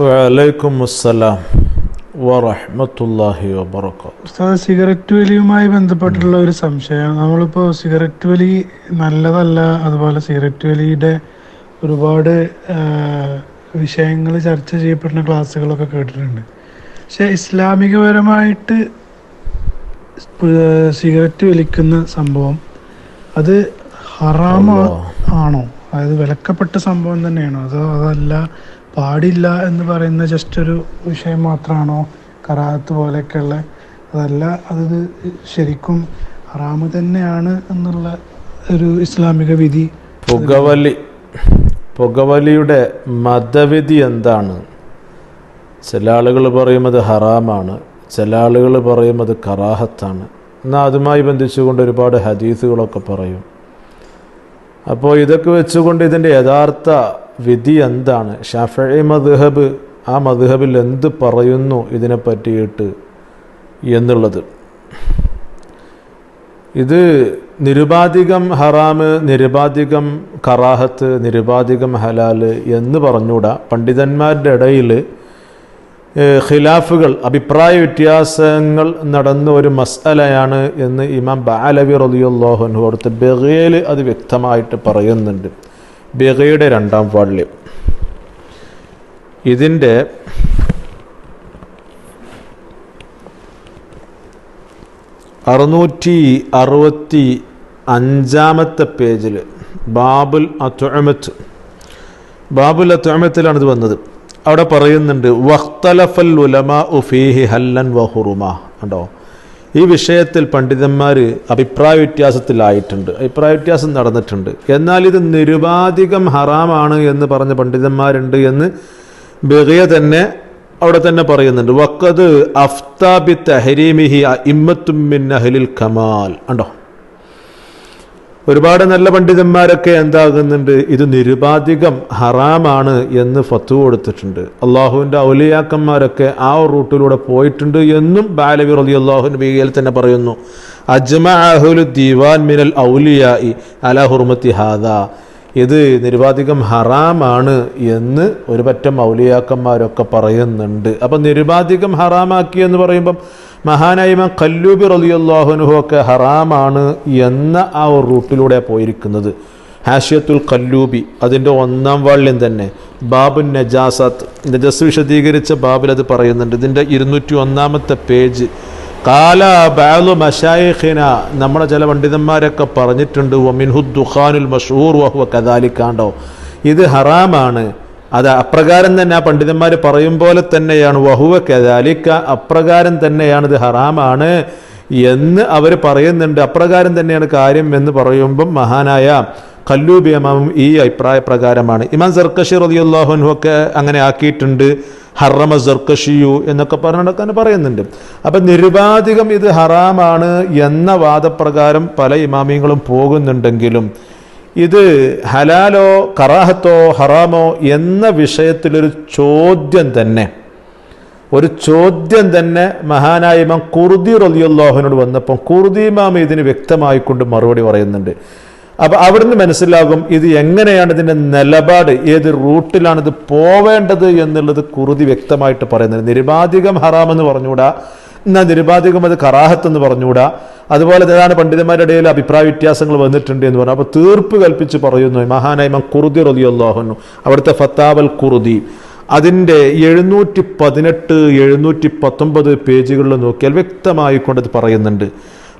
വലൈക്കും അസ്സലാം സിഗരറ്റ് വലിയുമായി ബന്ധപ്പെട്ടുള്ള ഒരു സംശയം. നമ്മളിപ്പോൾ സിഗരറ്റ് വലി നല്ലതല്ല അതുപോലെ സിഗരറ്റ് വലിയുടെ ഒരുപാട് വിഷയങ്ങൾ ചർച്ച ചെയ്യപ്പെടുന്ന ക്ലാസ്സുകളൊക്കെ കേട്ടിട്ടുണ്ട്. പക്ഷെ ഇസ്ലാമികപരമായിട്ട് സിഗരറ്റ് വലിക്കുന്ന സംഭവം അത് ഹറാമ ആണോ അതായത് വിലക്കപ്പെട്ട സംഭവം തന്നെയാണോ? അതോ അതല്ല പാടില്ല എന്ന് പറയുന്ന ജസ്റ്റ് ഒരു വിഷയം മാത്രമാണോ കറാത്ത് പോലെയൊക്കെയുള്ള അതല്ല അത് ശരിക്കും ഹറാമ് തന്നെയാണ് എന്നുള്ള ഒരു ഇസ്ലാമിക വിധി. പുകവലി പുകവലിയുടെ മതവിധി എന്താണ്? ചില ആളുകൾ പറയും അത് ഹറാമാണ് ചില ആളുകൾ പറയും അത് കറാഹത്താണ്. എന്നാൽ അതുമായി ബന്ധിച്ചുകൊണ്ട് ഒരുപാട് ഹദീസുകളൊക്കെ പറയും. അപ്പോൾ ഇതൊക്കെ വെച്ചുകൊണ്ട് ഇതിന്റെ യഥാർത്ഥ വിധി എന്താണ്? ഷാഫി മദ്ഹബ് ആ മദ്ഹബിൽ എന്ത് പറയുന്നു ഇതിനെ പറ്റിയിട്ട് എന്നുള്ളത്. ഇത് നിരുപാധികം ഹറാമ് നിരുപാധികം കറാഹത്ത് നിരുപാധികം ഹലാൽ എന്ന് പറഞ്ഞുകൂടാ. പണ്ഡിതന്മാരുടെ ഇടയിൽ ഖിലാഫുകൾ അഭിപ്രായ വ്യത്യാസങ്ങൾ നടന്ന ഒരു മസ്അലയാണ് എന്ന് ഇമാം ബാലവി റലിയുള്ളാഹുനു അടുത്ത് ബെഗയിൽ അത് വ്യക്തമായിട്ട് പറയുന്നുണ്ട്. ബെഗയുടെ രണ്ടാം വാള്യം. ഇതിന്റെ അറുന്നൂറ്റി അറുപത്തി അഞ്ചാമത്തെ പേജിൽ ബാബുൽ അത്വമത്ത് ബാബുൽ അത്വമത്തിലാണ് ഇത് വന്നത്. അവിടെ പറയുന്നുണ്ട് വഖ്തലഫൽ ഉലമ ഉഫീഹി ഹല്ലൻ വഹുറുമ ഉണ്ടോ ഈ വിഷയത്തിൽ പണ്ഡിതന്മാർ അഭിപ്രായ വ്യത്യാസത്തിലായിട്ടുണ്ട്. അഭിപ്രായ വ്യത്യാസം നടന്നിട്ടുണ്ട്. എന്നാൽ ഇത് നിരുപാധികം ഹറാമാണ് എന്ന് പറഞ്ഞ പണ്ഡിതന്മാരുണ്ട് എന്ന് ബെറിയ തന്നെ അവിടെ തന്നെ പറയുന്നുണ്ട്. വക്കത് അഫ്താബി തഹരീമിഹി ഇമ്മത്തുമിൻ അഹ്ലിൽ കമാൽ. ഉണ്ടോ ഒരുപാട് നല്ല പണ്ഡിതന്മാരൊക്കെ എന്താകുന്നുണ്ട്? ഇത് നിരുപാധികം ഹറാമാണ് എന്ന് ഫത്തു കൊടുത്തിട്ടുണ്ട്. അള്ളാഹുവിന്റെ ഔലിയാക്കന്മാരൊക്കെ ആ റൂട്ടിലൂടെ പോയിട്ടുണ്ട് എന്നും ബാലവി റലി അള്ളാഹു ബീഗയിൽ തന്നെ പറയുന്നു. അജ്മ അഹുലു ദീവാൻ മിനൽ ഔലിയായി അല ഹുർമത്തി ഹാദ. ഇത് നിരുപാധികം ഹറാമാണ് എന്ന് ഒരു പറ്റം ഔലിയാക്കന്മാരൊക്കെ പറയുന്നുണ്ട്. അപ്പം നിരുപാധികം ഹറാമാക്കി എന്ന് പറയുമ്പം മഹാനായ്മ കല്ലൂബി റലിയുല്ലാഹുനുഹു ഒക്കെ ഹറാമാണ് എന്ന ആ ഒരു റൂട്ടിലൂടെ പോയിരിക്കുന്നത്. ഹാഷ്യത്തുൽ കല്ലൂബി അതിന്റെ ഒന്നാം വാള്യം തന്നെ. ബാബു നജാസത്ത് നജസ് വിശദീകരിച്ച ബാബിൽ അത് പറയുന്നുണ്ട്. ഇതിന്റെ ഇരുന്നൂറ്റി ഒന്നാമത്തെ പേജ്. കാല ബാലു മഷായിഖിന നമ്മുടെ ചില പണ്ഡിതന്മാരൊക്കെ പറഞ്ഞിട്ടുണ്ട് ഒമിൻഹു ദുഖാനുൽ മഷൂർ വഹുവ കദാലിക്കാണ്ടോ. ഇത് ഹറാമാണ്. അത് അപ്രകാരം തന്നെ ആ പണ്ഡിതന്മാർ പറയും പോലെ തന്നെയാണ്. വഹുവ കദാലിക്ക അപ്രകാരം തന്നെയാണ് ഇത് ഹറാമാണ് എന്ന് അവർ പറയുന്നുണ്ട്. അപ്രകാരം തന്നെയാണ് കാര്യം എന്ന് പറയുമ്പം മഹാനായ കല്ലൂബി ഇമാമും ഈ അഭിപ്രായ പ്രകാരമാണ്. ഇമാം സർക്കഷി റലിയുല്ലാഹുനു ഒക്കെ അങ്ങനെ ആക്കിയിട്ടുണ്ട്. ഹറമ സർക്കഷിയു എന്നൊക്കെ പറഞ്ഞിട്ടൊക്കെ അങ്ങനെ പറയുന്നുണ്ട്. അപ്പം നിരുപാധികം ഇത് ഹറാമാണ് എന്ന വാദപ്രകാരം പല ഇമാമിയങ്ങളും പോകുന്നുണ്ടെങ്കിലും ഇത് ഹലാലോ കറാഹത്തോ ഹറാമോ എന്ന വിഷയത്തിലൊരു ചോദ്യം തന്നെ. ഒരു ചോദ്യം തന്നെ മഹാനായ ഇമാം കുർദി റലിയുള്ളാഹുവിനോട് വന്നപ്പം കുർദി ഇമാം ഇതിന് വ്യക്തമായിക്കൊണ്ട് മറുപടി പറയുന്നുണ്ട്. അപ്പോൾ അവിടുന്ന് മനസ്സിലാകും ഇത് എങ്ങനെയാണ് ഇതിന്റെ നിലപാട് ഏത് റൂട്ടിലാണ് ഇത് പോവേണ്ടത് എന്നുള്ളത് കുറുതി വ്യക്തമായിട്ട് പറയുന്നത് നിരുപാധികം ഹറാമെന്ന് പറഞ്ഞുകൂടാ. എന്നാൽ നിരുപാധികം അത് കറാഹത്ത് എന്ന് പറഞ്ഞുകൂടാ. അതുപോലെ ഏതാണ് പണ്ഡിതന്മാരുടെ ഇടയിൽ അഭിപ്രായ വ്യത്യാസങ്ങൾ വന്നിട്ടുണ്ട് എന്ന് പറഞ്ഞു. അപ്പോൾ തീർപ്പ് കൽപ്പിച്ച് പറയുന്നു മഹാനായ്മ കുറുതി റതിയല്ലാഹുന്നു അവിടുത്തെ ഫത്താവൽ കുറുതി അതിന്റെ എഴുന്നൂറ്റി പതിനെട്ട് എഴുന്നൂറ്റി പത്തൊമ്പത് പേജുകളിൽ നോക്കിയാൽ വ്യക്തമായി കൊണ്ടത് പറയുന്നുണ്ട്.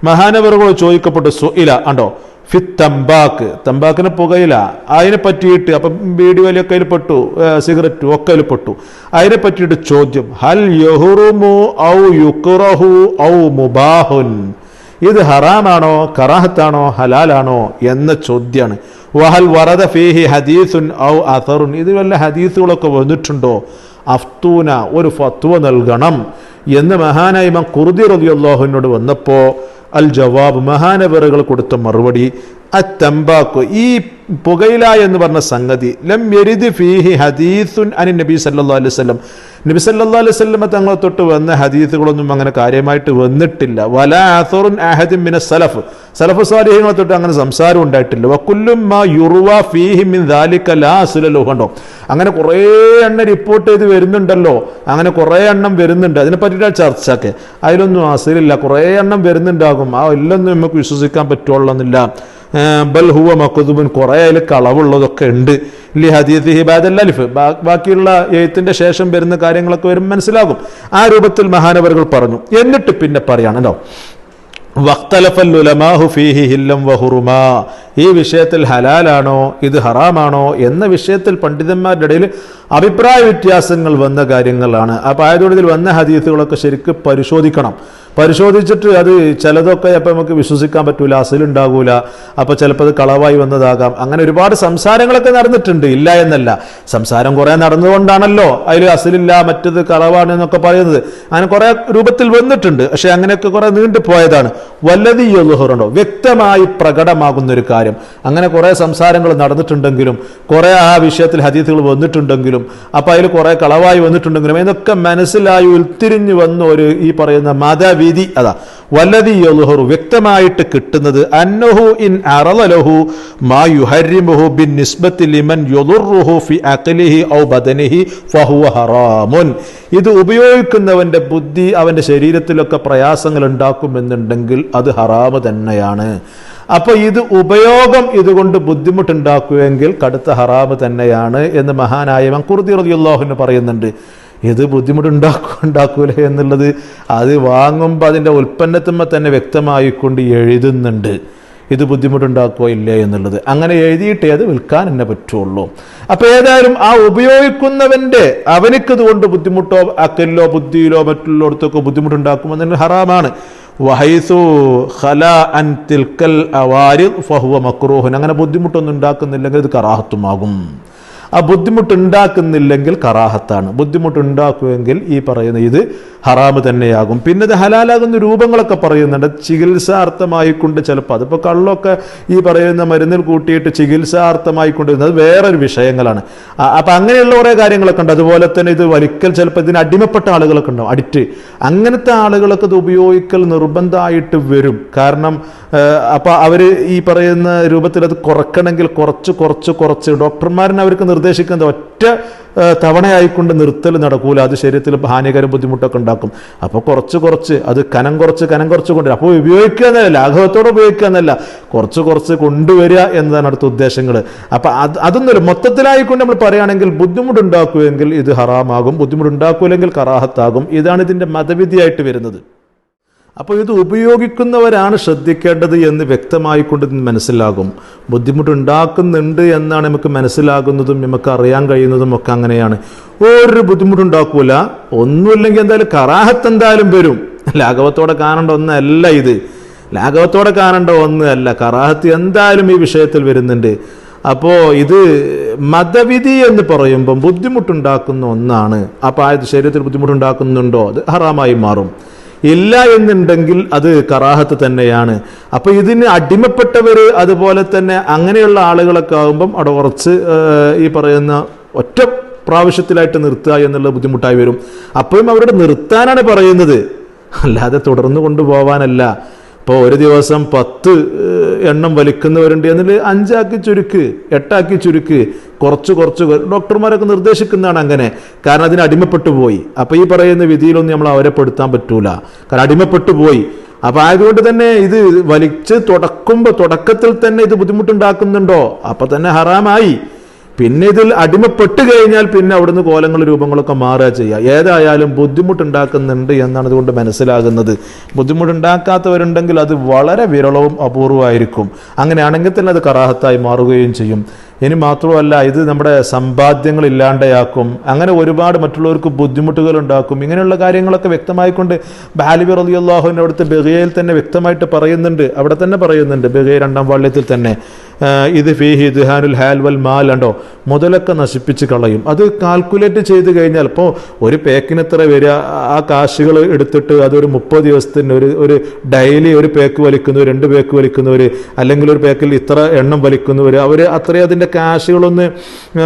മഹാനവറുകൾ ചോദിക്കപ്പെട്ടു സുഇല ഉണ്ടോ ഫിത്ത് തമ്പാക്ക് തമ്പാക്കിന് പുകയില. അതിനെ പറ്റിയിട്ട് അപ്പം ബീഡി വലിയൊക്കെ അതിൽ പെട്ടു സിഗരറ്റ് ഒക്കെ അതിൽ പെട്ടു. അതിനെ പറ്റിയിട്ട് ചോദ്യം. ഹൽ യഹുറുമു ഔ യുക്കുറഹു ഔ മുബാഹുൻ? ഇത് ഹറാമാണോ കറാഹത്താണോ ഹലാലാണോ എന്ന ചോദ്യമാണ്. വഹൽ വറദ ഫീഹി ഹദീസുൻ ഔ അസറുൻ. ഇത് വല്ല ഹദീസുകളൊക്കെ വന്നിട്ടുണ്ടോ? അഫ്തൂന ഒരു ഫത്വ നൽകണം. എന്ന് മഹാനായ്മ കുർദി റതിയുള്ളാഹുവിനോട് വന്നപ്പോൾ അൽ ജവാബ് മഹാനവറുകൾ കൊടുത്ത മറുപടി അത്തമ്പാക്കു ഈ പുകയില എന്ന് പറഞ്ഞ സംഗതി ലം യരിദ് ഫീഹി ഹദീസുൻ അനി നബി സല്ലാ അലൈഹി വസല്ലം. നബി സല്ലാ അലൈഹി സ്വലമ തങ്ങളെ തൊട്ട് വന്ന ഹദീസുകളൊന്നും അങ്ങനെ കാര്യമായിട്ട് വന്നിട്ടില്ല. വല അസറുൻ അഹദിൻ മിന സലഫ്. സലഫ് സാലിഹ്യങ്ങളെ തൊട്ട് അങ്ങനെ സംസാരം ഉണ്ടായിട്ടില്ല. വക്കുല്ലും മാ യുറുവ ഫീഹി മിൻ ദാലിക്ക ലാ അസുലലോ കണ്ടോ? അങ്ങനെ കുറേ എണ്ണം റിപ്പോർട്ട് ചെയ്ത് വരുന്നുണ്ടല്ലോ. അങ്ങനെ കുറേ എണ്ണം വരുന്നുണ്ട്. അതിനെ പറ്റിയിട്ട് ചർച്ചയൊക്കെ അതിലൊന്നും അസിലില്ല കുറേ എണ്ണം വരുന്നുണ്ടാകും. ആ എല്ലൊന്നും നമുക്ക് വിശ്വസിക്കാൻ പറ്റുള്ളന്നില്ല. ബൽ ഹുവ മക്കുതുബുൻ കുറേ അതിൽ കളവുള്ളതൊക്കെ ഉണ്ട്. ലി ഹദീസ് ഹിബാദൽ അലിഫ്. ബാക്കിയുള്ള എഴുത്തിന്റെ ശേഷം വരുന്ന കാര്യങ്ങളൊക്കെ വരും മനസ്സിലാകും. ആ രൂപത്തിൽ മഹാനവറുകൾ പറഞ്ഞു. എന്നിട്ട് പിന്നെ പറയാണല്ലോ വഹുറുമാ. ഈ വിഷയത്തിൽ ഹലാലാണോ? ഇത് ഹറാമാണോ? എന്ന വിഷയത്തിൽ പണ്ഡിതന്മാരുടെ ഇടയിൽ അഭിപ്രായ വ്യത്യാസങ്ങൾ വന്ന കാര്യങ്ങളാണ്. അപ്പോൾ ആയതുകൊണ്ട് ഇതിൽ വന്ന ഹദീസുകളൊക്കെ ശരിക്കും പരിശോധിക്കണം. പരിശോധിച്ചിട്ട് അത് ചിലതൊക്കെ അപ്പം നമുക്ക് വിശ്വസിക്കാൻ പറ്റൂല അസിലുണ്ടാകൂല. അപ്പോൾ ചിലപ്പോൾ അത് കളവായി വന്നതാകാം. അങ്ങനെ ഒരുപാട് സംസാരങ്ങളൊക്കെ നടന്നിട്ടുണ്ട്. ഇല്ല എന്നല്ല. സംസാരം കുറേ നടന്നുകൊണ്ടാണല്ലോ അതിൽ അസിലില്ല മറ്റത് കളവാണ് എന്നൊക്കെ പറയുന്നത്. അങ്ങനെ കുറേ രൂപത്തിൽ വന്നിട്ടുണ്ട്. പക്ഷെ അങ്ങനെയൊക്കെ കുറേ നീണ്ടു പോയതാണ്. വല്ലതി യൊലുഹറുണ്ടോ വ്യക്തമായി പ്രകടമാകുന്ന ഒരു കാര്യം. അങ്ങനെ കുറേ സംസാരങ്ങൾ നടന്നിട്ടുണ്ടെങ്കിലും കുറേ ആ വിഷയത്തിൽ ഹദീസുകൾ വന്നിട്ടുണ്ടെങ്കിലും അപ്പോൾ അതിൽ കുറേ കളവായി വന്നിട്ടുണ്ടെങ്കിലും എന്നൊക്കെ മനസ്സിലായി ഉരുത്തിരിഞ്ഞു വന്ന ഒരു ഈ പറയുന്ന മതവിധി അതാ വല്ലതി യൊലുഹറു വ്യക്തമായിട്ട് കിട്ടുന്നത് അന്നഹു ഇൻ അറലഹു മാ യുഹരിമുഹു ബിൻ നിസ്ബത്തിൽ ലിമൻ യൊലുറുഹു ഫി അഖലിഹി ഔ ബദനിഹി ഫഹുവ ഹറാമുൻ. ഇത് ഉപയോഗിക്കുന്നവന്റെ ബുദ്ധി അവന്റെ ശരീരത്തിലൊക്കെ പ്രയാസങ്ങൾ ഉണ്ടാക്കുമെന്നുണ്ടെങ്കിൽ അത് ഹറാമ് തന്നെയാണ്. അപ്പോൾ ഇത് ഉപയോഗം ഇതുകൊണ്ട് ബുദ്ധിമുട്ടുണ്ടാക്കുമെങ്കിൽ കടുത്ത ഹറാമ് തന്നെയാണ് എന്ന് മഹാനായ മങ്കുർദി റളിയല്ലാഹുവിന് പറയുന്നുണ്ട്. ഇത് ബുദ്ധിമുട്ടുണ്ടാക്കൂ ഉണ്ടാക്കൂല എന്നുള്ളത് അത് വാങ്ങുമ്പോൾ അതിന്റെ ഉൽപ്പന്നത്തുമ്പോൾ തന്നെ വ്യക്തമായിക്കൊണ്ട് എഴുതുന്നുണ്ട്. ഇത് ബുദ്ധിമുട്ടുണ്ടാക്കുക ഇല്ല എന്നുള്ളത്. അങ്ങനെ എഴുതിയിട്ടേ അത് വിൽക്കാൻ എന്നെ പറ്റുള്ളൂ. അപ്പോൾ ഏതായാലും ആ ഉപയോഗിക്കുന്നവന്റെ അവനിക്ക് ഇതുകൊണ്ട് ബുദ്ധിമുട്ടോ അക്കലിലോ ബുദ്ധിയിലോ മറ്റുള്ളിടത്തൊക്കെ ബുദ്ധിമുട്ടുണ്ടാക്കുമെന്ന് ഹറാമാണ്. വഹൈസു ഹല അൻ തിൽക്കൽ അവാരി ഫഹുവ മക്രൂഹൻ. അങ്ങനെ ബുദ്ധിമുട്ടൊന്നും ഉണ്ടാക്കുന്നില്ലെങ്കിൽ ഇത് കറാഹത്തുമാകും. ആ ബുദ്ധിമുട്ടുണ്ടാക്കുന്നില്ലെങ്കിൽ കറാഹത്താണ്. ബുദ്ധിമുട്ടുണ്ടാക്കുമെങ്കിൽ ഈ പറയുന്ന ഇത് ഹറാമ് തന്നെയാകും. പിന്നെ ഇത് ഹലാലാകുന്ന രൂപങ്ങളൊക്കെ പറയുന്നുണ്ട്. ചികിത്സാർത്ഥമായി കൊണ്ട് ചിലപ്പോൾ അതിപ്പോൾ കള്ളൊക്കെ ഈ പറയുന്ന മരുന്നിൽ കൂട്ടിയിട്ട് ചികിത്സാർത്ഥമായി കൊണ്ടുവരുന്നത് വേറൊരു വിഷയങ്ങളാണ്. അപ്പം അങ്ങനെയുള്ള കുറേ കാര്യങ്ങളൊക്കെ ഉണ്ട്. അതുപോലെ തന്നെ ഇത് വലിക്കൽ ചിലപ്പോൾ ഇതിന് അടിമപ്പെട്ട ആളുകളൊക്കെ ഉണ്ടാവും. അഡിക്റ്റ്. അങ്ങനത്തെ ആളുകളൊക്കെ ഇത് ഉപയോഗിക്കൽ നിർബന്ധമായിട്ട് വരും. കാരണം അപ്പോൾ അവർ ഈ പറയുന്ന രൂപത്തിൽ അത് കുറക്കണമെങ്കിൽ കുറച്ച് കുറച്ച് കുറച്ച് ഡോക്ടർമാരിനെ അവർക്ക് നിർദ്ദേശിക്കുന്നത് ഒറ്റ തവണയായിക്കൊണ്ട് നിർത്തൽ നടക്കൂല. അത് ശരീരത്തിൽ ഹാനികരം ബുദ്ധിമുട്ടൊക്കെ ഉണ്ടാക്കും. അപ്പോൾ കുറച്ച് കുറച്ച് അത് കനം കുറച്ച് കനം കുറച്ച് കൊണ്ടുവരിക അപ്പോൾ ഉപയോഗിക്കുക എന്നല്ല ലാഘവത്തോടെ ഉപയോഗിക്കുക എന്നല്ല. കുറച്ച് കുറച്ച് കൊണ്ടുവരിക എന്നതാണ് അടുത്ത ഉദ്ദേശങ്ങൾ. അപ്പോൾ അത് അതൊന്നൊരു മൊത്തത്തിലായിക്കൊണ്ട് നമ്മൾ പറയുകയാണെങ്കിൽ ബുദ്ധിമുട്ടുണ്ടാക്കുമെങ്കിൽ ഇത് ഹറാമാകും. ബുദ്ധിമുട്ടുണ്ടാക്കൂലെങ്കിൽ കറാഹത്താകും. ഇതാണ് ഇതിന്റെ മതവിധിയായിട്ട് വരുന്നത്. അപ്പോൾ ഇത് ഉപയോഗിക്കുന്നവരാണ് ശ്രദ്ധിക്കേണ്ടത് എന്ന് വ്യക്തമായിക്കൊണ്ട് മനസ്സിലാകും. ബുദ്ധിമുട്ടുണ്ടാക്കുന്നുണ്ട് എന്നാണ് നമുക്ക് മനസ്സിലാകുന്നതും നമുക്ക് അറിയാൻ കഴിയുന്നതും ഒക്കെ അങ്ങനെയാണ്. ഒരു ബുദ്ധിമുട്ടുണ്ടാക്കൂല. ഒന്നുമില്ലെങ്കിൽ എന്തായാലും കറാഹത്ത് എന്തായാലും വരും. ലാഘവത്തോടെ കാണേണ്ട ഒന്നല്ല ഇത്. ലാഘവത്തോടെ കാണേണ്ട ഒന്നല്ല. കറാഹത്ത് എന്തായാലും ഈ വിഷയത്തിൽ വരുന്നുണ്ട്. അപ്പോൾ ഇത് മതവിധി എന്ന് പറയുമ്പം ബുദ്ധിമുട്ടുണ്ടാക്കുന്ന ഒന്നാണ്. അപ്പോൾ ആയത് ശരീരത്തിൽ ബുദ്ധിമുട്ടുണ്ടാക്കുന്നുണ്ടോ? അത് ഹറാമായി മാറും. ഇല്ല എന്നുണ്ടെങ്കിൽ അത് കറാഹത്ത് തന്നെയാണ്. അപ്പോൾ ഇതിന് അടിമപ്പെട്ടവർ അതുപോലെ തന്നെ അങ്ങനെയുള്ള ആളുകളൊക്കെ ആകുമ്പം അവിടെ കുറച്ച് ഈ പറയുന്ന ഒറ്റ പ്രാവശ്യത്തിലായിട്ട് നിർത്തുക എന്നുള്ള ബുദ്ധിമുട്ടായി വരും. അപ്പോഴും അവരോട് നിർത്താനാണ് പറയുന്നത്. അല്ലാതെ തുടർന്ന് കൊണ്ടുപോവാനല്ല. ഇപ്പോൾ ഒരു ദിവസം പത്ത് എണ്ണം വലിക്കുന്നവരുണ്ട് എന്നിൽ അഞ്ചാക്കി ചുരുക്ക് എട്ടാക്കി ചുരുക്ക് കുറച്ച് കുറച്ച് ഡോക്ടർമാരൊക്കെ നിർദ്ദേശിക്കുന്നതാണ് അങ്ങനെ. കാരണം അതിന് അടിമപ്പെട്ടു പോയി. അപ്പോൾ ഈ പറയുന്ന വിധിയിലൊന്നും നമ്മൾ അവരെ പെടുത്താൻ പറ്റൂല. കാരണം അടിമപ്പെട്ടു പോയി. അപ്പോൾ ആയതുകൊണ്ട് തന്നെ ഇത് വലിച്ച് തുടക്കുമ്പോൾ തുടക്കത്തിൽ തന്നെ ഇത് ബുദ്ധിമുട്ടുണ്ടാക്കുന്നുണ്ടോ? അപ്പോൾ തന്നെ ഹറാമായി. പിന്നെ ഇതിൽ അടിമപ്പെട്ട് കഴിഞ്ഞാൽ പിന്നെ അവിടുന്ന് കോലങ്ങൾ രൂപങ്ങളൊക്കെ മാറുക ചെയ്യുക. ഏതായാലും ബുദ്ധിമുട്ടുണ്ടാക്കുന്നുണ്ട് എന്നാണ് ഇതുകൊണ്ട് മനസ്സിലാകുന്നത്. ബുദ്ധിമുട്ടുണ്ടാക്കാത്തവരുണ്ടെങ്കിൽ അത് വളരെ വിരളവും അപൂർവമായിരിക്കും. അങ്ങനെയാണെങ്കിൽ തന്നെ അത് കറാഹത്തായി മാറുകയും ചെയ്യും. ഇനി മാത്രമല്ല ഇത് നമ്മുടെ സമ്പാദ്യങ്ങൾ ഇല്ലാണ്ടയാക്കും അങ്ങനെ ഒരുപാട് മറ്റുള്ളവർക്ക് ബുദ്ധിമുട്ടുകൾ ഉണ്ടാക്കും ഇങ്ങനെയുള്ള കാര്യങ്ങളൊക്കെ വ്യക്തമായിക്കൊണ്ട് ബാലിബി റലിയുള്ളാഹുവിന്റെ അവിടുത്തെ ബഹയിൽ തന്നെ വ്യക്തമായിട്ട് പറയുന്നുണ്ട് അവിടെ തന്നെ പറയുന്നുണ്ട് ബഹയ രണ്ടാം വാള്യത്തിൽ തന്നെ ഇത് ഫീഹി ദുഹാനുൽ ഹാൽവൽ മാൽ ഉണ്ടോ മുതലൊക്കെ നശിപ്പിച്ച് കളയും. അത് കാൽക്കുലേറ്റ് ചെയ്ത് കഴിഞ്ഞാൽ ഇപ്പോൾ ഒരു പേക്കിന് എത്ര വരിക ആ കാശുകൾ എടുത്തിട്ട് അതൊരു മുപ്പത് ദിവസത്തിന് ഒരു ഒരു ഡെയിലി ഒരു പേക്ക് വലിക്കുന്നവർ രണ്ട് പേക്ക് വലിക്കുന്നവർ അല്ലെങ്കിൽ ഒരു പേക്കിൽ ഇത്ര എണ്ണം വലിക്കുന്നവർ അവർ അത്രയും അതിന്റെ കാശുകളൊന്ന്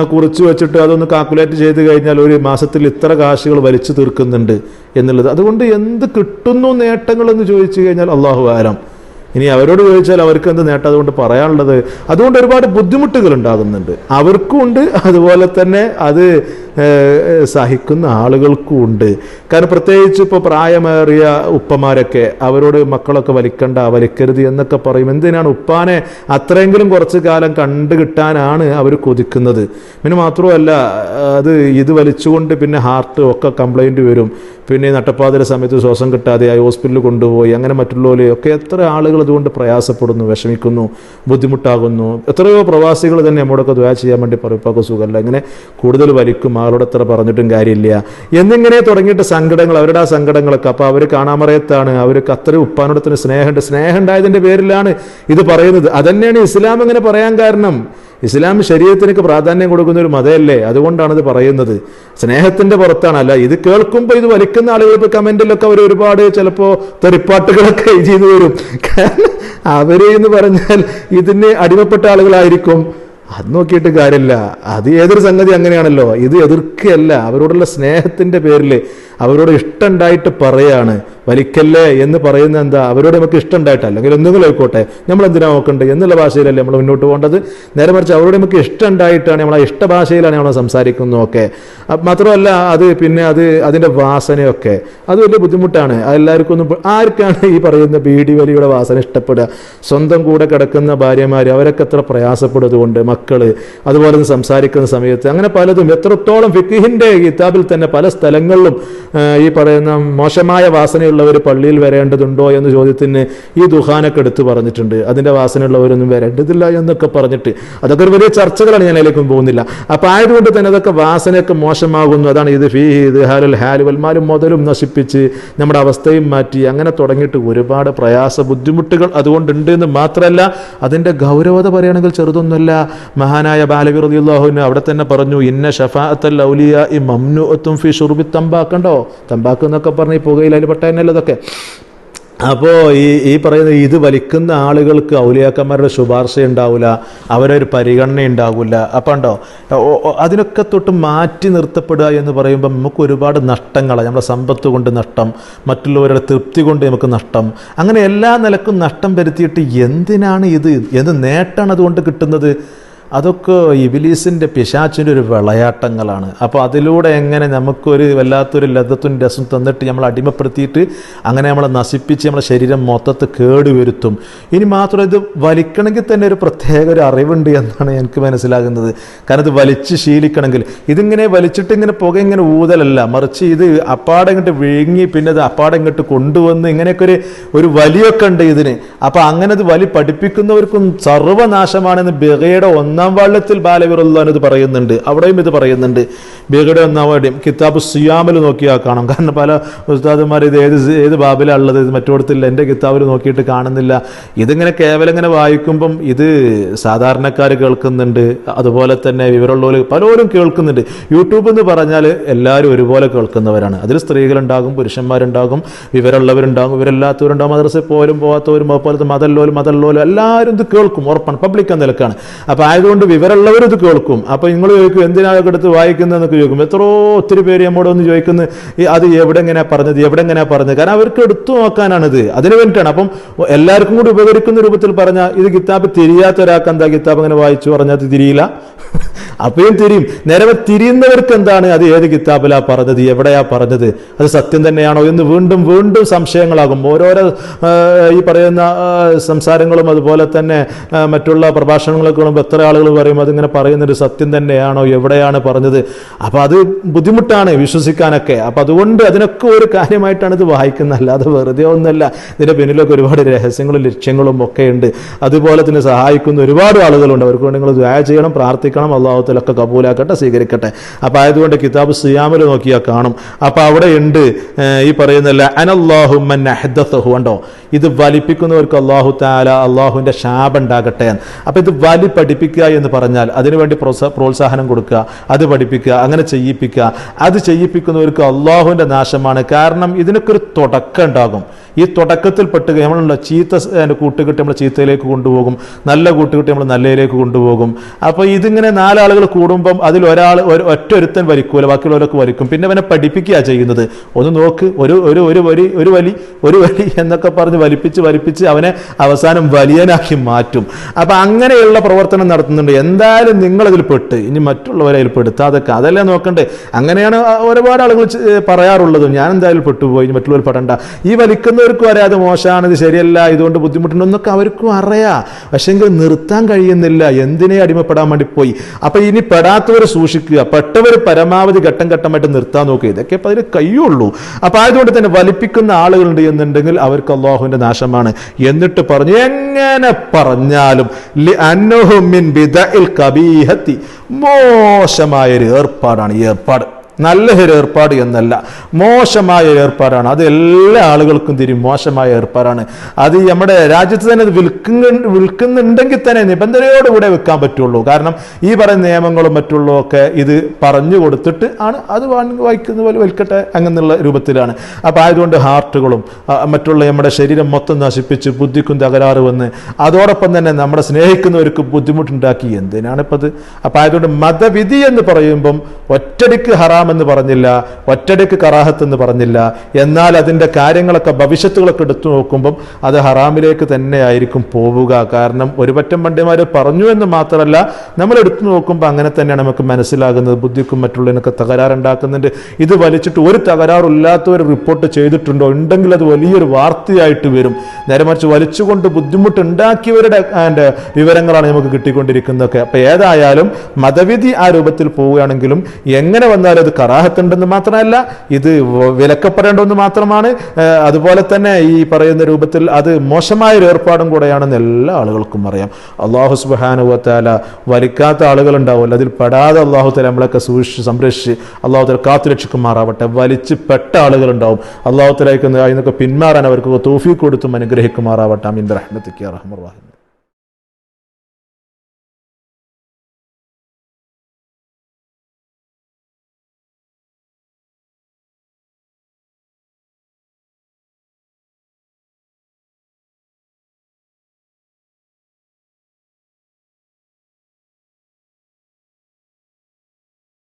കുറിച്ച് വെച്ചിട്ട് അതൊന്ന് കാൽക്കുലേറ്റ് ചെയ്ത് കഴിഞ്ഞാൽ ഒരു മാസത്തിൽ ഇത്ര കാശുകൾ വലിച്ചു തീർക്കുന്നുണ്ട് എന്നുള്ളത്. അതുകൊണ്ട് എന്ത് കിട്ടുന്നു നേട്ടങ്ങളെന്ന് ചോദിച്ചു കഴിഞ്ഞാൽ അള്ളാഹു ആരം ഇനി അവരോട് ചോദിച്ചാൽ അവർക്ക് എന്ത് നേട്ടം അതുകൊണ്ട് പറയാനുള്ളത്? അതുകൊണ്ട് ഒരുപാട് ബുദ്ധിമുട്ടുകൾ ഉണ്ടാകുന്നുണ്ട്. അവർക്കും ഉണ്ട് അതുപോലെ തന്നെ അത് സഹിക്കുന്ന ആളുകൾക്കും ഉണ്ട്. കാരണം പ്രത്യേകിച്ച് ഇപ്പോൾ പ്രായമേറിയ ഉപ്പമാരൊക്കെ അവരോട് മക്കളൊക്കെ വലിക്കണ്ട വലിക്കരുത് എന്നൊക്കെ പറയും. എന്തിനാണ് ഉപ്പാനെ അത്രയെങ്കിലും കുറച്ച് കാലം കണ്ടു കിട്ടാനാണ് അവർ കൊതിക്കുന്നത്? പിന്നെ മാത്രമല്ല അത് ഇത് വലിച്ചുകൊണ്ട് പിന്നെ ഹാർട്ട് ഒക്കെ കംപ്ലൈന്റ് വരും. പിന്നെ നട്ടപ്പാതിര സമയത്ത് ശ്വാസം കിട്ടാതെ ഹോസ്പിറ്റലിൽ കൊണ്ടുപോയി അങ്ങനെ മറ്റുള്ളവരെയൊക്കെ എത്ര ആളുകൾ അതുകൊണ്ട് പ്രയാസപ്പെടുന്നു വിഷമിക്കുന്നു ബുദ്ധിമുട്ടാകുന്നു. എത്രയോ പ്രവാസികൾ തന്നെ നമ്മോടൊക്കെ ദ്വാ ചെയ്യാൻ വേണ്ടി പറയപ്പൊക്കെ സുഖമല്ല. ഇങ്ങനെ കൂടുതൽ വലിക്കും ആളോട് എത്ര പറഞ്ഞിട്ടും കാര്യമില്ല. എന്നിങ്ങനെ തുടങ്ങിയിട്ട് സങ്കടങ്ങൾ അവരുടെ ആ സങ്കടങ്ങളൊക്കെ. അപ്പോൾ അവർ കാണാമറയത്താണ് അവർക്ക് അത്രയും ഉപ്പാനോടത്തിന് സ്നേഹമുണ്ട്. സ്നേഹം ഉണ്ടായതിന്റെ പേരിലാണ് ഇത് പറയുന്നത്. അതന്നെയാണ് ഇസ്ലാം ഇങ്ങനെ പറയാൻ കാരണം. ഇസ്ലാം ശരീരത്തിനൊക്കെ പ്രാധാന്യം കൊടുക്കുന്ന ഒരു മതമല്ലേ അതുകൊണ്ടാണ് ഇത് പറയുന്നത്. സ്നേഹത്തിന്റെ പുറത്താണ് അല്ല ഇത് കേൾക്കുമ്പോൾ ഇത് വലിക്കുന്ന ആളുകൾ ഇപ്പോൾ കമന്റിലൊക്കെ അവർ ഒരുപാട് ചിലപ്പോ തെറിപ്പാട്ടുകളൊക്കെ ചെയ്തു വരും. അവർ എന്ന് പറഞ്ഞാൽ ഇതിന് അടിമപ്പെട്ട ആളുകളായിരിക്കും. അത് നോക്കിയിട്ട് കാര്യമില്ല. അത് ഏതൊരു സംഗതി അങ്ങനെയാണല്ലോ. ഇത് എതിർക്കുകയല്ല. അവരോടുള്ള സ്നേഹത്തിന്റെ പേരിൽ അവരോട് ഇഷ്ടമുണ്ടായിട്ട് പറയാണ്. വലിക്കല്ലേ എന്ന് പറയുന്നത് എന്താ? അവരോട് നമുക്ക് ഇഷ്ടമുണ്ടായിട്ട് അല്ലെങ്കിൽ എന്തെങ്കിലും ആയിക്കോട്ടെ. നമ്മൾ എന്തിനാ നോക്കണ്ടേ? എന്നുള്ള ഭാഷയിലല്ലേ നമ്മൾ മുന്നോട്ട് പോകേണ്ടത്. നേരെ മറിച്ച് അവരോട് നമുക്ക് ഇഷ്ടമുണ്ടായിട്ടാണ് നമ്മൾ ഇഷ്ടഭാഷയിലാണ് ഇഷ്ട ഭാഷയിലാണ് നമ്മൾ സംസാരിക്കുന്നതൊക്കെ മാത്രമല്ല അത് പിന്നെ അത് അതിന്റെ വാസനയൊക്കെ. അത് വലിയ ബുദ്ധിമുട്ടാണ്. എല്ലാവർക്കും ഒന്നും ആർക്കാണ് ഈ പറയുന്ന ബീഡി വലിയുടെ വാസന ഇഷ്ടപ്പെടുക? സ്വന്തം കൂടെ കിടക്കുന്ന ഭാര്യമാർ അവരൊക്കെ എത്ര പ്രയാസപ്പെടുന്നതുകൊണ്ട് മക്കൾ അതുപോലെ സംസാരിക്കുന്ന സമയത്ത് അങ്ങനെ പലതും എത്രത്തോളം ഫിക്കിഹിന്റെ കിതാബിൽ തന്നെ പല സ്ഥലങ്ങളിലും ഈ പറയുന്ന മോശമായ വാസനയുള്ളവർ പള്ളിയിൽ വരേണ്ടതുണ്ടോ എന്ന ചോദ്യത്തിന് ഈ ദുഹാനൊക്കെ എടുത്ത് പറഞ്ഞിട്ടുണ്ട്. അതിന്റെ വാസനയുള്ളവരൊന്നും വരേണ്ടതില്ല എന്നൊക്കെ പറഞ്ഞിട്ട്. അതൊക്കെ ഒരു വലിയ ചർച്ചകളാണ് ഞാൻ അതിലേക്കും പോകുന്നില്ല. അപ്പം ആയതുകൊണ്ട് തന്നെ അതൊക്കെ വാസനയൊക്കെ മോശമാകുന്നു. അതാണ് ഇത് ഫീ ഇത് ഹാലുൽ ഹാലു വൽമാലും മുതലും നശിപ്പിച്ച് നമ്മുടെ അവസ്ഥയും മാറ്റി. അങ്ങനെ തുടങ്ങിയിട്ട് ഒരുപാട് പ്രയാസ ബുദ്ധിമുട്ടുകൾ അതുകൊണ്ടുണ്ട് എന്ന് മാത്രമല്ല അതിന്റെ ഗൗരവത പറയുകയാണെങ്കിൽ ചെറുതൊന്നുമല്ല. മഹാനായ ബാലവി റളിയല്ലാഹുവിന് അവിടെ തന്നെ പറഞ്ഞു ഇന്ന ഷഫാഅത്തൽ ഔലിയ ഈ മംനുഅത്തും ഫി ഷുർബി തമ്പാക്കണ്ടോ തമ്പാക്ക് എന്നൊക്കെ പറഞ്ഞ് ഈ പുകയിൽ അതിൽ പെട്ടതന്നെയല്ലോ ഇതൊക്കെ? അപ്പോൾ ഈ ഈ പറയുന്ന ഇത് വലിക്കുന്ന ആളുകൾക്ക് ഔലിയാക്കന്മാരുടെ ശുപാർശ ഉണ്ടാവില്ല അവരൊരു പരിഗണന ഉണ്ടാവില്ല അപ്പം ഉണ്ടോ അതിനൊക്കെ തൊട്ട് മാറ്റി നിർത്തപ്പെടുക എന്ന് പറയുമ്പോൾ നമുക്ക് ഒരുപാട് നഷ്ടങ്ങളാണ് നമ്മുടെ സമ്പത്ത് കൊണ്ട് നഷ്ടം മറ്റുള്ളവരുടെ തൃപ്തി കൊണ്ട് നമുക്ക് നഷ്ടം. അങ്ങനെ എല്ലാ നിലക്കും നഷ്ടം വരുത്തിയിട്ട് എന്തിനാണ് ഇത്? എന്ത് നേട്ടമാണ് അതുകൊണ്ട് കിട്ടുന്നത്? അതൊക്കെ ഇബിലീസിന്റെ പിശാച്ചിന്റെ ഒരു വിളയാട്ടങ്ങളാണ്. അപ്പോൾ അതിലൂടെ എങ്ങനെ നമുക്കൊരു വല്ലാത്തൊരു ലതത്തും രസം തന്നിട്ട് നമ്മൾ അടിമപ്പെടുത്തിയിട്ട് അങ്ങനെ നമ്മളെ നശിപ്പിച്ച് നമ്മളെ ശരീരം മൊത്തത്തിൽ കേടുവരുത്തും. ഇനി മാത്രം ഇത് വലിക്കണമെങ്കിൽ തന്നെ ഒരു പ്രത്യേക ഒരു അറിവുണ്ട് എന്നാണ് എനിക്ക് മനസ്സിലാകുന്നത്. കാരണം ഇത് വലിച്ച് ശീലിക്കണമെങ്കിൽ. ഇതിങ്ങനെ വലിച്ചിട്ട് ഇങ്ങനെ പുക ഇങ്ങനെ ഊതലല്ല. മറിച്ച് ഇത് അപ്പാടെ ഇങ്ങോട്ട് വിഴുങ്ങി പിന്നെ അത് അപ്പാടെ ഇങ്ങോട്ട് കൊണ്ടുവന്ന് ഇങ്ങനെയൊക്കെ ഒരു ഒരു വലിയൊക്കെ ഉണ്ട് ഇതിന്. അപ്പോൾ അങ്ങനെ അത് വലി പഠിപ്പിക്കുന്നവർക്കും സർവനാശമാണെന്ന് ബിഗയുടെ ഒന്നാം വാള്യത്തിൽ ബാലവിറുല്ലാൻ ഇത് പറയുന്നുണ്ട് അവിടെയും ഇത് പറയുന്നുണ്ട്. ബേഗയുടെ ഒന്നാം വാള്യം കിതാബ് സിയാമിൽ നോക്കിയാൽ കാണാം. കാരണം പല ഉസ്താദന്മാർ ഇത് ഏത് ഏത് ബാബിലാണ് ഇത് മറ്റോടത്തില്ല എന്റെ കിതാബിൽ നോക്കിയിട്ട് കാണുന്നില്ല. ഇതിങ്ങനെ കേവലം ഇങ്ങനെ വായിക്കുമ്പം ഇത് സാധാരണക്കാർ കേൾക്കുന്നുണ്ട്. അതുപോലെ തന്നെ വിവരമുള്ളവർ പലരും കേൾക്കുന്നുണ്ട്. യൂട്യൂബ് എന്ന് പറഞ്ഞാൽ എല്ലാവരും ഒരുപോലെ കേൾക്കുന്നവരാണ്. അതിൽ സ്ത്രീകളുണ്ടാകും പുരുഷന്മാരുണ്ടാകും വിവരമുള്ളവരുണ്ടാകും ഇവരെല്ലാത്തവരുണ്ടാകും മദ്രസയിൽ പോലും പോകാത്തവരും അതുപോലെ മതല്ലോലും മതല്ലോലും എല്ലാവരും ഇത് കേൾക്കും ഉറപ്പാണ് പബ്ലിക് എന്ന നിലക്കാണ്. അപ്പോൾ ആയതുകൊണ്ട് വിവരമുള്ളവർ ഇത് കേൾക്കും. അപ്പോൾ നിങ്ങൾ ചോദിക്കും എന്തിനാണ് എടുത്ത് വായിക്കുന്നതെന്നൊക്കെ ചോദിക്കും. എത്രയോ ഒത്തിരി പേര് നമ്മോട് ഒന്ന് ചോദിക്കുന്നത് ഈ അത് എവിടെ എങ്ങനെയാണ് പറഞ്ഞത്? എവിടെ എങ്ങനെയാണ് പറഞ്ഞത്? കാരണം അവർക്ക് എടുത്തു നോക്കാനാണിത് അതിന് വേണ്ടിയിട്ടാണ്. അപ്പം എല്ലാവർക്കും കൂടി ഉപകരിക്കുന്ന രൂപത്തിൽ പറഞ്ഞാൽ ഇത് കിതാബ് തിരിയാത്ത ഒരാൾക്ക് എന്താ കിതാബ് അങ്ങനെ വായിച്ചു പറഞ്ഞാൽ അത് തിരിയില്ല. അപ്പോഴും തിരിയും. നേരെ തിരിയുന്നവർക്ക് എന്താണ്? അത് ഏത് കിതാബിലാ പറഞ്ഞത്? എവിടെയാ പറഞ്ഞത്? അത് സത്യം തന്നെയാണോ? എന്ന് വീണ്ടും വീണ്ടും സംശയങ്ങളാകും. ഓരോരോ ഈ പറയുന്ന സംസാരങ്ങളും അതുപോലെ തന്നെ മറ്റുള്ള പ്രഭാഷണങ്ങളൊക്കെ എത്ര ആൾ ആളുകൾ പറയും അതിങ്ങനെ പറയുന്നൊരു സത്യം തന്നെയാണോ എവിടെയാണ് പറഞ്ഞത്? അപ്പോൾ അത് ബുദ്ധിമുട്ടാണ് വിശ്വസിക്കാനൊക്കെ. അപ്പം അതുകൊണ്ട് അതിനൊക്കെ ഒരു കാര്യമായിട്ടാണ് ഇത് വായിക്കുന്നത്. അല്ലാതെ വെറുതെ ഒന്നുമല്ല ഇതിന്റെ പിന്നിലൊക്കെ ഒരുപാട് രഹസ്യങ്ങളും ലക്ഷ്യങ്ങളും ഒക്കെ ഉണ്ട്. അതുപോലെ തന്നെ സഹായിക്കുന്ന ഒരുപാട് ആളുകളുണ്ട്. അവർക്ക് വേണ്ടി നിങ്ങൾ ദ്വായ ചെയ്യണം പ്രാർത്ഥിക്കണം അള്ളാഹുത്തിലൊക്കെ കബൂലാക്കട്ടെ സ്വീകരിക്കട്ടെ. അപ്പോൾ ആയതുകൊണ്ട് കിതാബ് സിയാമിൽ നോക്കിയാൽ കാണും. അപ്പോൾ അവിടെ ഉണ്ട് ഈ പറയുന്നില്ല അനല്ലാഹുമ്മൻ അഹ്ദസഹു ഉണ്ടോ ഇത് വലിപ്പിക്കുന്നവർക്ക് അള്ളാഹു താല അള്ളാഹുവിന്റെ ശാപം ഉണ്ടാകട്ടെ അപ്പോൾ ഇത് വലി പഠിപ്പിക്കുക എന്ന് പറഞ്ഞാൽ അതിനുവേണ്ടി പ്രോത്സാ പ്രോത്സാഹനം കൊടുക്കുക അത് പഠിപ്പിക്കുക അങ്ങനെ ചെയ്യിപ്പിക്കുക. അത് ചെയ്യിപ്പിക്കുന്നവർക്ക് അള്ളാഹുവിന്റെ നാശമാണ്. കാരണം ഇതിനൊക്കെ ഒരു തുടക്കം ഉണ്ടാകും. ഈ തുടക്കത്തിൽ പെട്ടുക നമ്മളുള്ള ചീത്ത കൂട്ടുകെട്ടി നമ്മൾ ചീത്തയിലേക്ക് കൊണ്ടുപോകും. നല്ല കൂട്ടുകെട്ടി നമ്മൾ നല്ലയിലേക്ക് കൊണ്ടുപോകും. അപ്പോൾ ഇതിങ്ങനെ നാലാളുകൾ കൂടുമ്പം അതിൽ ഒരാൾ ഒരു ഒറ്റൊരുത്തൻ വരിക്കൂല ബാക്കിയുള്ളവരൊക്കെ വരിക്കും പിന്നെ അവനെ പഠിപ്പിക്കുക ചെയ്യുന്നത്. ഒന്ന് നോക്ക് ഒരു ഒരു ഒരു വരി ഒരു വലി ഒരു വലി എന്നൊക്കെ പറഞ്ഞ് വലിപ്പിച്ച് വലിപ്പിച്ച് അവനെ അവസാനം വലിയനാക്കി മാറ്റും. അപ്പം അങ്ങനെയുള്ള പ്രവർത്തനം നടത്തുന്നുണ്ട് എന്തായാലും നിങ്ങളതിൽ പെട്ട് ഇനി മറ്റുള്ളവരെ അതിൽ പെടുത്താതൊക്കെ അതല്ലേ നോക്കണ്ടേ? അങ്ങനെയാണ് ഒരുപാട് ആളുകൾ പറയാറുള്ളതും. ഞാൻ എന്തായാലും പെട്ടുപോയി ഇനി മറ്റുള്ളവർ പെടണ്ട. ഈ വലിക്കുന്നവർക്കും അറിയാം അത് മോശമാണ് ഇത് ശരിയല്ല ഇതുകൊണ്ട് ബുദ്ധിമുട്ടുണ്ടെന്നൊക്കെ അവർക്കും അറിയാം. പക്ഷെങ്കിൽ നിർത്താൻ കഴിയുന്നില്ല. എന്തിനെ അടിമപ്പെടാൻ വേണ്ടി പോയി? അപ്പൊ ഇനി പെടാത്തവർ സൂക്ഷിക്കുക. പെട്ടവർ പരമാവധി ഘട്ടം ഘട്ടമായിട്ട് നിർത്താൻ നോക്കുക. ഇതൊക്കെ ഇപ്പൊ അതിന് കഴിയുള്ളൂ അപ്പൊ ആയതുകൊണ്ട് തന്നെ വലിപ്പിക്കുന്ന ആളുകളുണ്ട് എന്നുണ്ടെങ്കിൽ അവർക്ക് അള്ളാഹുവിന്റെ നാശമാണ്. എന്നിട്ട് പറഞ്ഞു എങ്ങനെ പറഞ്ഞാലും ലി അന്നഹു മിൻ ബിദഇൽ കബീഹത്തി മോശമായ ഒരു ഏർപ്പാടാണ് ഈ ഏർപ്പാട് നല്ല ഒരു ഏർപ്പാട് എന്നല്ല. മോശമായ ഏർപ്പാടാണ്. അത് എല്ലാ ആളുകൾക്കും തിരി മോശമായ ഏർപ്പാടാണ്. അത് നമ്മുടെ രാജ്യത്ത് തന്നെ വിൽക്കുന്ന വിൽക്കുന്നുണ്ടെങ്കിൽ തന്നെ നിബന്ധനയോടുകൂടെ വിൽക്കാൻ പറ്റുള്ളൂ. കാരണം ഈ പറയുന്ന നിയമങ്ങളും മറ്റുള്ളതൊക്കെ ഇത് പറഞ്ഞു കൊടുത്തിട്ട് ആണ് അത് വായിക്കുന്ന പോലെ വിൽക്കട്ടെ അങ്ങനെയുള്ള രൂപത്തിലാണ്. അപ്പോൾ ആയതുകൊണ്ട് ഹാർട്ടുകളും മറ്റുള്ള നമ്മുടെ ശരീരം മൊത്തം നശിപ്പിച്ച് ബുദ്ധിക്കും തകരാറ് വന്ന് അതോടൊപ്പം തന്നെ നമ്മുടെ സ്നേഹിക്കുന്നവർക്ക് ബുദ്ധിമുട്ടുണ്ടാക്കി എന്തിനാണ് ഇപ്പം അത് അപ്പം ആയതുകൊണ്ട് മതവിധി എന്ന് പറയുമ്പം ഒറ്റടിക്ക് ഹറാം എന്ന് പറഞ്ഞില്ല ഒറ്റടിക്ക് കറാഹത്ത് എന്ന് പറഞ്ഞില്ല. എന്നാൽ അതിന്റെ കാര്യങ്ങളൊക്കെ ഭവിഷ്യത്തുകളൊക്കെ എടുത്തു നോക്കുമ്പം അത് ഹറാമിലേക്ക് തന്നെ ആയിരിക്കും പോവുക. കാരണം ഒരു പറ്റം പണ്ഡിമാർ പറഞ്ഞു എന്ന് മാത്രമല്ല നമ്മൾ എടുത്തു നോക്കുമ്പോൾ അങ്ങനെ തന്നെയാണ് നമുക്ക് മനസ്സിലാകുന്നത്. ബുദ്ധിക്കും മറ്റുള്ളതിനൊക്കെ തകരാറുണ്ടാക്കുന്നുണ്ട്. ഇത് വലിച്ചിട്ട് ഒരു തകരാറില്ലാത്തവർ റിപ്പോർട്ട് ചെയ്തിട്ടുണ്ടോ? ഉണ്ടെങ്കിൽ അത് വലിയൊരു വാർത്തയായിട്ട് വരും. നേരെ മറിച്ച് വലിച്ചുകൊണ്ട് ബുദ്ധിമുട്ടുണ്ടാക്കിയവരുടെ അതിന്റെ വിവരങ്ങളാണ് നമുക്ക് കിട്ടിക്കൊണ്ടിരിക്കുന്നതൊക്കെ. അപ്പോൾ ഏതായാലും മതവിധി ആ രൂപത്തിൽ പോവുകയാണെങ്കിലും എങ്ങനെ വന്നാലും അത് കറാഹത്തുണ്ടെന്ന് മാത്രമല്ല ഇത് വിലക്കപ്പെടേണ്ടതെന്ന് മാത്രമാണ്. അതുപോലെ തന്നെ ഈ പറയുന്ന രൂപത്തിൽ അത് മോശമായ ഒരു ഏർപ്പാടും കൂടെയാണെന്ന് എല്ലാ ആളുകൾക്കും അറിയാം. അള്ളാഹു സുബാനുവത്താല വലിക്കാത്ത ആളുകളുണ്ടാവുമല്ലോ. അതിൽ പെടാതെ അള്ളാഹു തല നമ്മളൊക്കെ സൂക്ഷിച്ച് സംരക്ഷിച്ച് അള്ളാഹു തല കാത്തു രക്ഷിക്കുമാറാവട്ടെ. വലിച്ച് പെട്ട ആളുകളുണ്ടാവും. അള്ളാഹു തലേക്ക് അതിനൊക്കെ പിന്മാറാൻ അവർക്ക് തോഫി കൊടുത്തും അനുഗ്രഹിക്കുമാറാവട്ടെ. അമീൻ റഹ്മത്തിക്ക് റഹ്മുറാഹിം